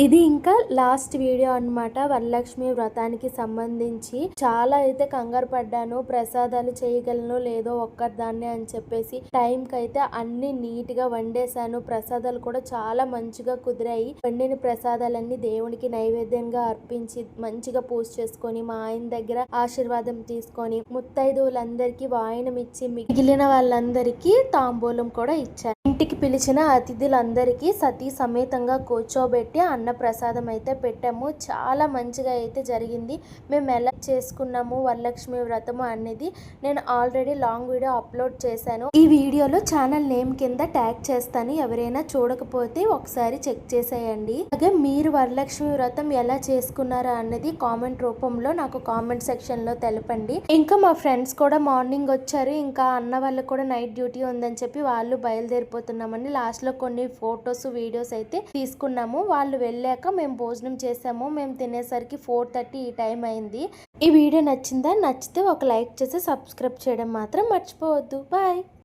ఇది ఇంకా last video అన్నమాట. వరలక్ష్మి వ్రతానికి సంబంధించి చాలా అయితే కంగారు పడ్డాను. ప్రసాదాలు చేయగలను లేదో ఒక్కదాన్నే అని చెప్పేసి టైం కి అయితే అన్ని నీట్గా వండేశాను. ప్రసాదాలు కూడా చాలా మంచిగా కుదిరాయి. వండిన ప్రసాదాలన్నీ దేవునికి నైవేద్యంగా అర్పించి మంచిగా పూజ చేసుకొని మా ఆయన దగ్గర ఆశీర్వాదం తీసుకొని ముత్తైదువులందరికీ వాయనం ఇచ్చి మిగిలిన వాళ్ళందరికీ తాంబూలం కూడా ఇచ్చాను. ఇంటికి పిలిచిన అతిథులందరికీ సతీ సమేతంగా కూర్చోబెట్టి అన్న ప్రసాదం అయితే పెట్టాము. చాలా మంచిగా అయితే జరిగింది. మేము ఎలా చేసుకున్నాము వరలక్ష్మి వ్రతము అనేది నేను ఆల్రెడీ లాంగ్ వీడియో అప్లోడ్ చేశాను. ఈ వీడియోలో ఛానల్ నేమ్ కింద ట్యాగ్ చేస్తాను. ఎవరైనా చూడకపోతే ఒకసారి చెక్ చేసేయండి. అలాగే మీరు వరలక్ష్మి వ్రతం ఎలా చేసుకున్నారా అన్నది కామెంట్ రూపంలో నాకు కామెంట్ సెక్షన్లో తెలపండి. ఇంకా మా ఫ్రెండ్స్ కూడా మార్నింగ్ వచ్చారు. ఇంకా అన్న వాళ్ళకి కూడా నైట్ డ్యూటీ ఉందని చెప్పి వాళ్ళు బయలుదేరిపోతున్నామని లాస్ట్లో కొన్ని ఫొటోస్ వీడియోస్ అయితే తీసుకున్నాము. వాళ్ళు వెళ్ళాక మేము భోజనం చేసాము. మేము తినేసరికి ఫోర్ థర్టీ ఈ టైం అయింది. ఈ వీడియో నచ్చిందా? నచ్చితే ఒక లైక్ చేసి సబ్స్క్రైబ్ చేయడం మాత్రం మర్చిపోవద్దు. బాయ్.